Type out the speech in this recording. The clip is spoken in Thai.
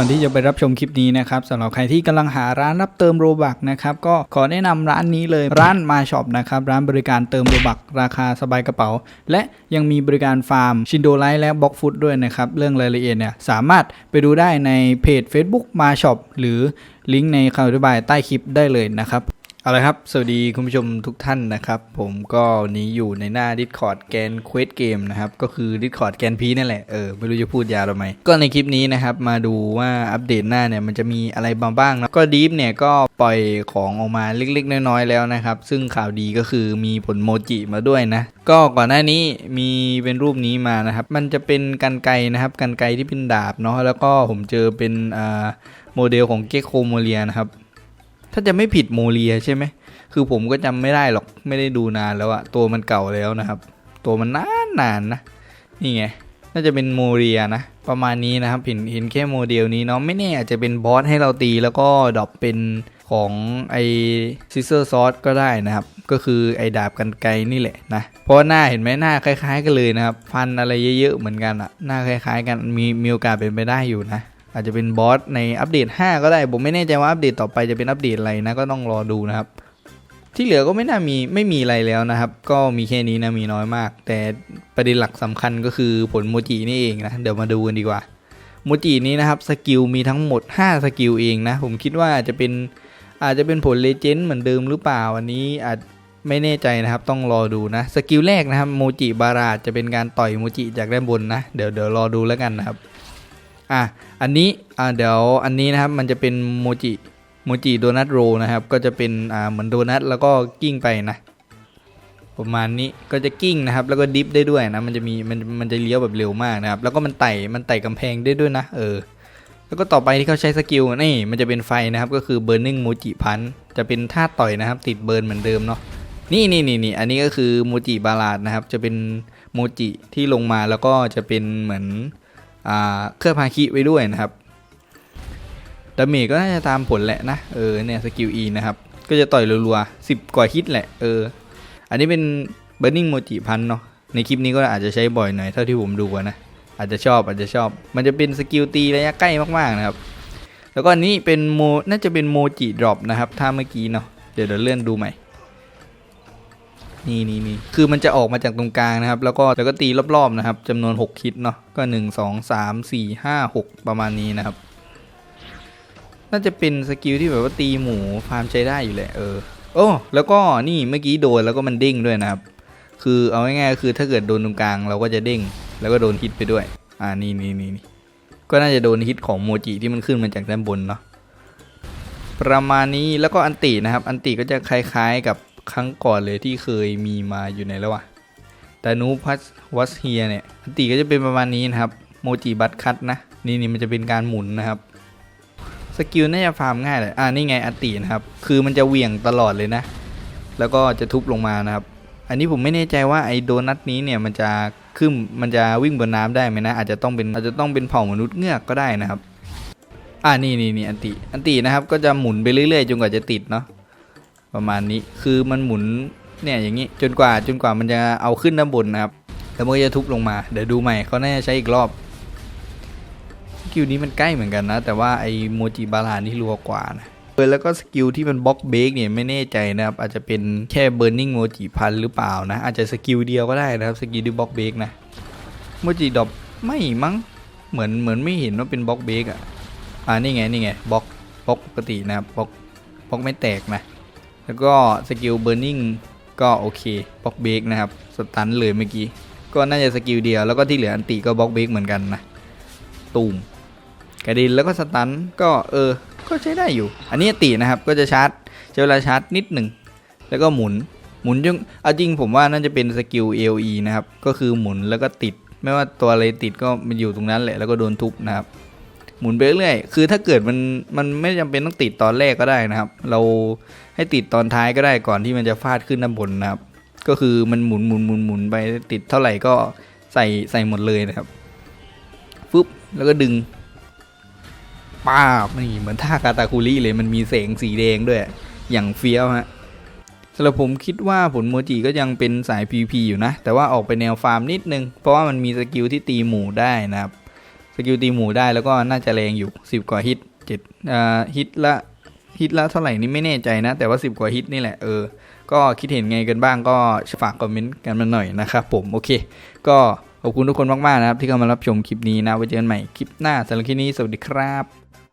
ก่อนที่จะไปรับชมคลิปนี้นะครับสำหรับใครที่กำลังหาร้านรับเติมโรบักนะครับก็ขอแนะนำร้านนี้เลยร้านมาช็อปนะครับร้านบริการเติมโรบักราคาสบายกระเป๋า และยังมีบริการฟาร์มชินโดไลท์และบล็อกฟุตด้วยนะครับเรื่องรายละเอียดเนี่ยสามารถไปดูได้ในเพจ Facebook มาช็อปหรือลิงก์ในคำอธิบายใต้คลิปได้เลยนะครับ เอาละครับ สวัสดีคุณผู้ชมทุกท่านนะครับ ผมก็นี้อยู่ในหน้า Discord แกน Quest Game นะครับ ก็คือ Discord แกนพีนั่นแหละ เออ ไม่รู้จะพูดยาวหรือไม่ก็ในคลิปนี้นะครับ มาดูว่าอัปเดตหน้าเนี่ย มันจะมีอะไรมาบ้างนะก็ดีฟเนี่ย ก็ปล่อยของออกมาเล็กๆ น้อยๆ แล้วนะครับ ซึ่งข่าวดีก็คือมีผลโมจิมาด้วยนะ ก็ก่อนหน้านี้มีเป็นรูปนี้มานะครับ มันจะเป็นกันไกนะครับกันไกที่เป็นดาบเนาะ แล้วก็ผมเจอเป็นอ่าโมเดลของเก c โคโมเลียนะครับ ถ้าจะไม่ผิดโมเลียใช่ไหมคือผมก็จำไม่ได้หรอกไม่ได้ดูนานแล้วอะตัวมันเก่าแล้วนะครับ ตัวมันนานนานนะนี่ไงน่าจะเป็นโมเรียนะ ประมาณนี้นะครับเห็นเห็นแค่โมเดลนี้เนาะไม่แน่อาจจะเป็นบอสให้เราตีแล้วก็ดรอปเป็นของไอซิเซอร์ซอสก็ได้นะครับ ก็คือไอดาบกันไกลนี่แหละนะ เพราะหน้าเห็นไหมหน้าคล้าย ๆ กันเลยนะครับ ฟันอะไรเยอะๆเหมือนกันอะหน้าคล้าย ๆ กันมีมีโอกาสเป็นไปได้อยู่นะ อาจจะเป็นบอสในอัปเดต 5 ก็ได้ ผมไม่แน่ใจว่าอัปเดตต่อไปจะเป็นอัปเดตอะไรนะก็ต้องรอดูนะครับ ที่เหลือก็ไม่น่ามีไม่มีอะไรแล้วนะครับ ก็มีแค่นี้นะมีน้อยมาก แต่ประเด็นหลักสำคัญก็คือผลโมจินี่เองนะเดี๋ยวมาดูกันดีกว่าโมจินี้นะครับสกิลมีทั้งหมด 5 สกิลเองนะผมคิดว่าอาจจะเป็นอาจจะเป็นผลเลเจนด์เหมือนเดิมหรือเปล่าอันนี้อาจไม่แน่ใจนะครับต้องรอดูนะสกิลแรกนะครับโมจิบาราจะเป็นการต่อยโมจิจากด้านบนนะเดี๋ยวเดี๋ยวรอดูแล้วกันนะครับ อะอันนี้อ่าเดี๋ยวอันนี้นะครับมันจะเป็นโมจิโมจิโดนัทโรนะครับ ก็จะเป็นอ่าเหมือนโดนัทแล้วก็กิ้งไปนะประมาณนี้ก็จะกิ้งนะครับ แล้วก็ดิฟได้ด้วยนะมันจะมีมันมันจะเลี้ยวแบบเร็วมากนะครับ แล้วก็มันไต่มันไต่กำแพงได้ด้วยนะ เออ แล้วก็ต่อไปที่เขาใช้สกิลนี่มันจะเป็นไฟนะครับ ก็คือ burning moji punch จะเป็นท่าต่อยนะครับ ติดเบิร์นเหมือนเดิมเนาะนี่นี่นี่นี่อันนี้ก็คือโมจิบาลาดนะครับ จะเป็นโมจิที่ลงมาแล้วก็จะเป็นเหมือน เครื่องพาคิไว้ด้วยนะครับดาเมจก็น่าจะตามผลแหละนะ เออเนี่ยสกิล E นะครับ ก็จะต่อยรัวๆสิบกว่าฮิตแหละ เออ อันนี้เป็น Burning Moji พันเนาะ ในคลิปนี้ก็อาจจะใช้บ่อยหน่อยเท่าที่ผมดูนะ อาจจะชอบอาจจะชอบ มันจะเป็นสกิลตีระยะใกล้มากๆนะครับ แล้วก็อันนี้เป็นโม น่าจะเป็นโมจิดรอปนะครับ ถ้าเมื่อกี้เนาะ เดี๋ยวเดี๋ยวเลื่อนดูใหม่ นี่นี่นี่คือมันจะออกมาจากตรงกลางนะครับ แล้วก็แล้วก็ตีรอบๆนะครับจำนวน 6 คิดเนาะก็ 1 2 3 4 5 6 ประมาณนี้นะครับ น่าจะเป็นสกิลที่แบบว่าตีหมูฟาร์มใช้ได้อยู่แหละเออโอ้แล้วก็นี่เมื่อกี้โดนแล้วก็มันเด้งด้วยนะครับ คือเอาง่ายๆคือถ้าเกิดโดนตรงกลางเราก็จะเด้ง แล้วก็โดนฮิตไปด้วย อ่านี่นี่นี่นี่ก็น่าจะโดนฮิตของโมจิที่มันขึ้นมาจากด้านบนเนาะประมาณนี้แล้วก็อันตินะครับ อันติก็จะคล้ายๆกับ ครั้งก่อนเลยที่เคยมีมาอยู่ในแล้วอะแต่นูพัสวัสเฮียเนี่ยอันติก็จะเป็นประมาณนี้นะครับ โมจิบัตคัตนะ นี่นี่มันจะเป็นการหมุนนะครับสกิลน่าจะฟาร์มง่ายเลยอ่านี่ไงอัตินะครับ คือมันจะเหวี่ยงตลอดเลยนะ แล้วก็จะทุบลงมานะครับ อันนี้ผมไม่แน่ใจว่าไอ้โดนัทนี้เนี่ยมันจะขึ้นมันจะวิ่งบนน้ำได้ไหมนะ อาจจะต้องเป็นอาจจะต้องเป็นเผ่ามนุษย์เงือกก็ได้นะครับ อ่านี่นี่นี่อันติอันตินะครับ ก็จะหมุนไปเรื่อยๆจนกว่าจะติดเนาะ ประมาณนี้คือมันหมุนเนี่ยอย่างนี้จนกว่าจนกว่ามันจะเอาขึ้นด้านบนนะครับแล้วมันก็จะทุบลงมาเดี๋ยวดูใหม่เขาน่าจะใช้อีกรอบสกิลนี้มันใกล้เหมือนกันนะ แต่ว่าไอ้โมจิบาลานี่รัวกว่านะเออแล้วก็สกิลที่มันบล็อกเบรกเนี่ยไม่แน่ใจนะครับ อาจจะเป็นแค่เบิร์นิ่งโมจิพันหรือเปล่านะ อาจจะสกิลเดียวก็ได้นะครับสกิลที่บล็อกเบรกนะโมจิดอปไม่มั้งเหมือนเหมือนไม่เห็นว่าเป็นบล็อกเบรกอะอ่านี่ไงนี่ไงบล็อกบล็อกปกตินะครับบล็อกบล็อกไม่แตกนะ แล้วก็สกิลเบอร์นิ่งก็โอเคบล็อกเบรกนะครับ สตันเลยเมื่อกี้ ก็น่าจะสกิลเดียว แล้วก็ที่เหลืออันติก็บล็อกเบรกเหมือนกันนะ ตูมกระดินแล้วก็สตันก็เออ ก็ใช้ได้อยู่ อันนี้ตินะครับก็จะชาร์จใช้เวลาชาร์จนิดหนึ่ง แล้วก็หมุน หมุนจนเอาจริงผมว่าน่าจะเป็นสกิล AOE นะครับ ก็คือหมุนแล้วก็ติด ไม่ว่าตัวอะไรติดก็มันอยู่ตรงนั้นแหละ แล้วก็โดนทุบนะครับ หมุนไปเรื่อยคือถ้าเกิดมันมันไม่จำเป็นต้องติดตอนแรกก็ได้นะครับ เราให้ติดตอนท้ายก็ได้ก่อนที่มันจะฟาดขึ้นด้านบนนะครับ ก็คือมันหมุนหมุนหมุนหมุนไปติดเท่าไหร่ก็ใส่ใส่หมดเลยนะครับฟึบแล้วก็ดึงป้าบนี่เหมือนท่ากาตาคุริเลยมันมีแสงสีแดงด้วย อย่างเฟี้ยวฮะสำหรับผมคิดว่าผลโมจิก็ยังเป็นสาย PVP อยู่นะ แต่ว่าออกไปแนวฟาร์มนิดนึง เพราะว่ามันมีสกิลที่ตีหมู่ได้นะครับ สกิลตีหมูได้แล้วก็น่าจะแรงอยู่10กว่าฮิตเจ็ดอ่าฮิตละฮิตละเท่าไหร่นี่ไม่แน่ใจนะ แต่ว่า10กว่าฮิตนี่แหละเออก็คิดเห็นไงกันบ้างก็ฝากคอมเมนต์กันมาหน่อยนะครับผมโอเค ก็ขอบคุณทุกคนมากๆนะครับที่เข้ามารับชมคลิปนี้นะไว้เจอกันใหม่คลิปหน้าสำหรับคลิปนี้สวัสดีครับ